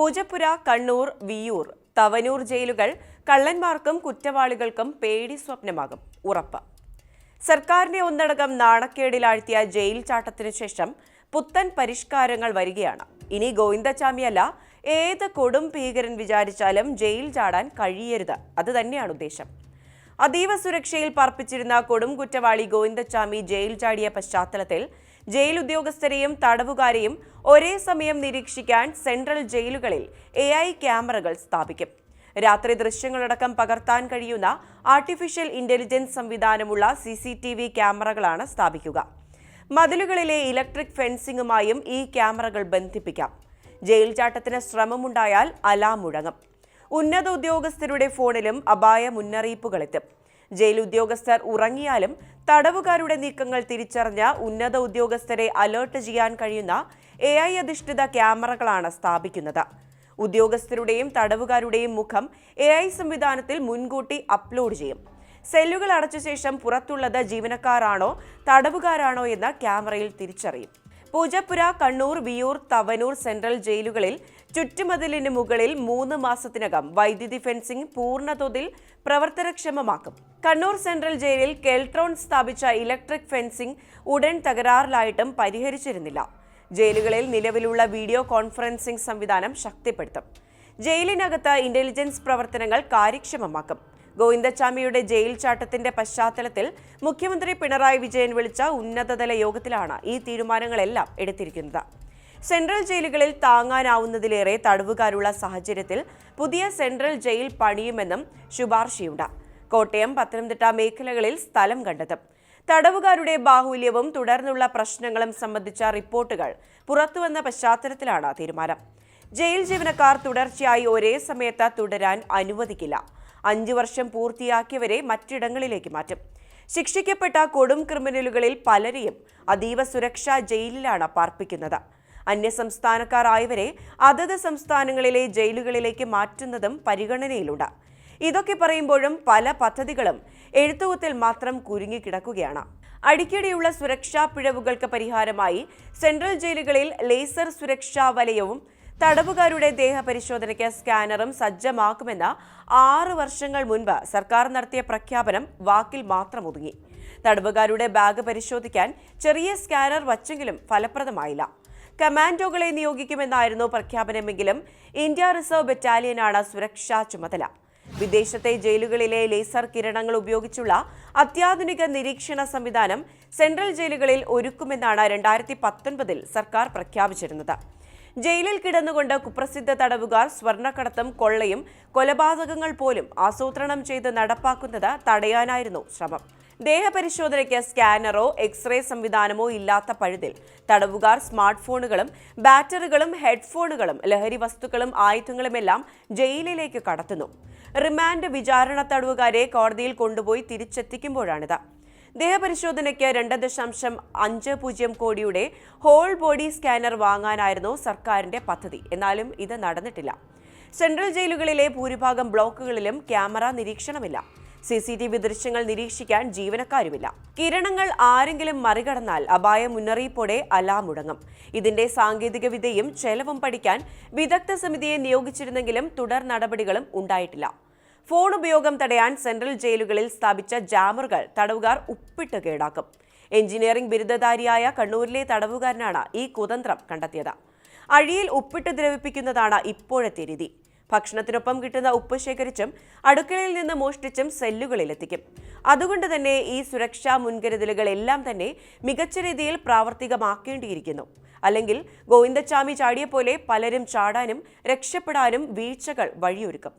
പൂജപ്പുര കണ്ണൂർ വിയൂർ തവനൂർ ജയിലുകൾ കള്ളന്മാർക്കും കുറ്റവാളികൾക്കും പേടി സ്വപ്നമാകും. ഉറപ്പ്. സർക്കാരിനെ ഒന്നടങ്കം നാണക്കേടിലാഴ്ത്തിയ ജയിൽ ചാട്ടത്തിനു ശേഷം പുത്തൻ പരിഷ്കാരങ്ങൾ വരികയാണ്. ഇനി ഗോവിന്ദച്ചാമിയല്ല ഏത് കൊടും ഭീകരൻ വിചാരിച്ചാലും ജയിൽ ചാടാൻ കഴിയരുത്. അത് തന്നെയാണ് ഉദ്ദേശം. അതീവ സുരക്ഷയിൽ പാർപ്പിച്ചിരുന്ന കൊടും കുറ്റവാളി ഗോവിന്ദച്ചാമി ജയിൽ ചാടിയ പശ്ചാത്തലത്തിൽ ജയിൽ ഉദ്യോഗസ്ഥരെയും തടവുകാരെയും ഒരേ സമയം നിരീക്ഷിക്കാൻ സെൻട്രൽ ജയിലുകളിൽ എ ക്യാമറകൾ സ്ഥാപിക്കും. രാത്രി ദൃശ്യങ്ങളടക്കം പകർത്താൻ കഴിയുന്ന ആർട്ടിഫിഷ്യൽ ഇന്റലിജൻസ് സംവിധാനമുള്ള സി സി ടി വി ക്യാമറകളാണ് സ്ഥാപിക്കുക. മതിലുകളിലെ ഇലക്ട്രിക് ഫെൻസിംഗുമായും ഈ ക്യാമറകൾ ബന്ധിപ്പിക്കാം. ജയിൽ ചാട്ടത്തിന് ശ്രമമുണ്ടായാൽ അലാം മുഴങ്ങും. ഉന്നത ഉദ്യോഗസ്ഥരുടെ ഫോണിലും അപായ മുന്നറിയിപ്പുകളെത്തും ജയിൽ ഉദ്യോഗസ്ഥർ ഉറങ്ങിയാലും തടവുകാരുടെ നീക്കങ്ങൾ തിരിച്ചറിഞ്ഞ ഉന്നത ഉദ്യോഗസ്ഥരെ അലേർട്ട് ചെയ്യാൻ കഴിയുന്ന എ ഐ അധിഷ്ഠിത ക്യാമറകളാണ് സ്ഥാപിക്കുന്നത്. ഉദ്യോഗസ്ഥരുടെയും തടവുകാരുടെയും മുഖം എ ഐ സംവിധാനത്തിൽ മുൻകൂട്ടി അപ്ലോഡ് ചെയ്യും. സെല്ലുകൾ അടച്ച ശേഷം പുറത്തുള്ളത് ജീവനക്കാരാണോ തടവുകാരാണോ എന്ന് ക്യാമറയിൽ തിരിച്ചറിയും. പൂജപ്പുര കണ്ണൂർ വിയൂർ തവനൂർ സെൻട്രൽ ജയിലുകളിൽ ചുറ്റുമതിലിന് മുകളിൽ മൂന്ന് മാസത്തിനകം വൈദ്യുതി ഫെൻസിംഗ് പൂർണതോതിൽ പ്രവർത്തനക്ഷമമാക്കും. കണ്ണൂർ സെൻട്രൽ ജയിലിൽ കെൽട്രോൺ സ്ഥാപിച്ച ഇലക്ട്രിക് ഫെൻസിംഗ് ഉടൻ തകരാറിലായിട്ടും പരിഹരിച്ചിരുന്നില്ല. ജയിലുകളിൽ നിലവിലുള്ള വീഡിയോ കോൺഫറൻസിംഗ് സംവിധാനം ശക്തിപ്പെടുത്തും. ജയിലിനകത്ത് ഇന്റലിജൻസ് പ്രവർത്തനങ്ങൾ കാര്യക്ഷമമാക്കും. ഗോവിന്ദച്ചാമിയുടെ ജയിൽ ചാട്ടത്തിന്റെ പശ്ചാത്തലത്തിൽ മുഖ്യമന്ത്രി പിണറായി വിജയൻ വിളിച്ച ഉന്നതതല യോഗത്തിലാണ് ഈ തീരുമാനങ്ങളെല്ലാം എടുത്തിരിക്കുന്നത്. സെൻട്രൽ ജയിലുകളിൽ താങ്ങാനാവുന്നതിലേറെ തടവുകാരുള്ള സാഹചര്യത്തിൽ പുതിയ സെൻട്രൽ ജയിൽ പണിയുമെന്നും ശുപാർശയുണ്ട്. കോട്ടയം പത്തനംതിട്ട മേഖലകളിൽ സ്ഥലം കണ്ടെത്തും തടവുകാരുടെ ബാഹുല്യവും തുടർന്നുള്ള പ്രശ്നങ്ങളും സംബന്ധിച്ച റിപ്പോർട്ടുകൾ പുറത്തുവന്ന പശ്ചാത്തലത്തിലാണ് തീരുമാനം. ജയിൽ ജീവനക്കാർ തുടർച്ചയായി ഒരേ സമയത്ത് തുടരാൻ അനുവദിക്കില്ല. അഞ്ചു വർഷം പൂർത്തിയാക്കിയവരെ മറ്റിടങ്ങളിലേക്ക് മാറ്റും. ശിക്ഷിക്കപ്പെട്ട കൊടും ക്രിമിനലുകളിൽ പലരെയും അതീവ സുരക്ഷാ ജയിലിലാണ് പാർപ്പിക്കുന്നത്. അന്യസംസ്ഥാനക്കാരായവരെ അതത് സംസ്ഥാനങ്ങളിലെ ജയിലുകളിലേക്ക് മാറ്റുന്നതും പരിഗണനയിലുണ്ട്. ഇതൊക്കെ പറയുമ്പോഴും പല പദ്ധതികളും എഴുത്തുകുത്തിൽ മാത്രം കുരുങ്ങിക്കിടക്കുകയാണ് അടിക്കടിയുള്ള സുരക്ഷാ പിഴവുകൾക്ക് പരിഹാരമായി സെൻട്രൽ ജയിലുകളിൽ ലേസർ സുരക്ഷാ വലയവും തടവുകാരുടെ ദേഹപരിശോധനയ്ക്ക് സ്കാനറും സജ്ജമാക്കുമെന്ന ആറ് വർഷങ്ങൾ മുൻപ് സർക്കാർ നടത്തിയ പ്രഖ്യാപനം വാക്കിൽ മാത്രം ഒതുങ്ങി. തടവുകാരുടെ ബാഗ് പരിശോധിക്കാൻ ചെറിയ സ്കാനർ വച്ചെങ്കിലും ഫലപ്രദമായില്ല. കമാൻഡോകളെ നിയോഗിക്കുമെന്നായിരുന്നു പ്രഖ്യാപനമെങ്കിലും ഇന്ത്യ റിസർവ് ബറ്റാലിയനാണ് സുരക്ഷാ ചുമതല. വിദേശത്തെ ജയിലുകളിലെ ലേസർ കിരണങ്ങൾ ഉപയോഗിച്ചുള്ള അത്യാധുനിക നിരീക്ഷണ സംവിധാനം സെൻട്രൽ ജയിലുകളിൽ ഒരുക്കുമെന്നാണ് രണ്ടായിരത്തി പത്തൊൻപതിൽ സർക്കാർ പ്രഖ്യാപിച്ചിരുന്നത്. ജയിലിൽ കിടന്നുകൊണ്ട് കുപ്രസിദ്ധ തടവുകാർ സ്വർണക്കടത്തും കൊള്ളയും കൊലപാതകങ്ങൾ പോലും ആസൂത്രണം ചെയ്ത് നടപ്പാക്കുന്നത് തടയാനായിരുന്നു ശ്രമം. ദേഹപരിശോധനയ്ക്ക് സ്കാനറോ എക്സ്റേ സംവിധാനമോ ഇല്ലാത്ത പഴുതിൽ തടവുകാർ സ്മാർട്ട് ഫോണുകളും ബാറ്ററികളും ഹെഡ്ഫോണുകളും ലഹരി വസ്തുക്കളും ആയുധങ്ങളുമെല്ലാം ജയിലിലേക്ക് കടത്തുന്നു. റിമാൻഡ് വിചാരണ തടവുകാരെ കോടതിയിൽ കൊണ്ടുപോയി തിരിച്ചെത്തിക്കുമ്പോഴാണിത്. ദേഹപരിശോധനയ്ക്ക് രണ്ട് ദശാംശം അഞ്ച് പൂജ്യം കോടിയുടെ ഹോൾ ബോഡി സ്കാനർ വാങ്ങാനായിരുന്നു സർക്കാരിന്റെ പദ്ധതി. എന്നാലും ഇത് നടന്നിട്ടില്ല. സെൻട്രൽ ജയിലുകളിലെ ഭൂരിഭാഗം ബ്ലോക്കുകളിലും ക്യാമറ നിരീക്ഷണമില്ല. സി സി ടി വി ദൃശ്യങ്ങൾ നിരീക്ഷിക്കാൻ ജീവനക്കാരുമില്ല. കിരണങ്ങൾ ആരെങ്കിലും മറികടന്നാൽ അപായ മുന്നറിയിപ്പോടെ അലാം മുടങ്ങും. ഇതിന്റെ സാങ്കേതിക വിദ്യയും ചെലവും പഠിക്കാൻ വിദഗ്ധ സമിതിയെ നിയോഗിച്ചിരുന്നെങ്കിലും തുടർ നടപടികളും ഉണ്ടായിട്ടില്ല. ഫോൺ ഉപയോഗം തടയാൻ സെൻട്രൽ ജയിലുകളിൽ സ്ഥാപിച്ച ജാമറുകൾ തടവുകാർ ഉപ്പിട്ട് കേടാക്കും. എഞ്ചിനീയറിംഗ് ബിരുദധാരിയായ കണ്ണൂരിലെ തടവുകാരനാണ് ഈ കുതന്ത്രം കണ്ടെത്തിയത്. അഴിയിൽ ഉപ്പിട്ട് ദ്രവിപ്പിക്കുന്നതാണ് ഇപ്പോഴത്തെ രീതി. ഭക്ഷണത്തിനൊപ്പം കിട്ടുന്ന ഉപ്പ് ശേഖരിച്ചും അടുക്കളയിൽ നിന്ന് മോഷ്ടിച്ചും സെല്ലുകളിലെത്തിക്കും. അതുകൊണ്ട് തന്നെ ഈ സുരക്ഷാ മുൻകരുതലുകൾ എല്ലാം തന്നെ മികച്ച രീതിയിൽ പ്രാവർത്തികമാക്കേണ്ടിയിരിക്കുന്നു. അല്ലെങ്കിൽ ഗോവിന്ദച്ചാമി ചാടിയ പോലെ പലരും ചാടാനും രക്ഷപ്പെടാനും വീഴ്ചകൾ വഴിയൊരുക്കും.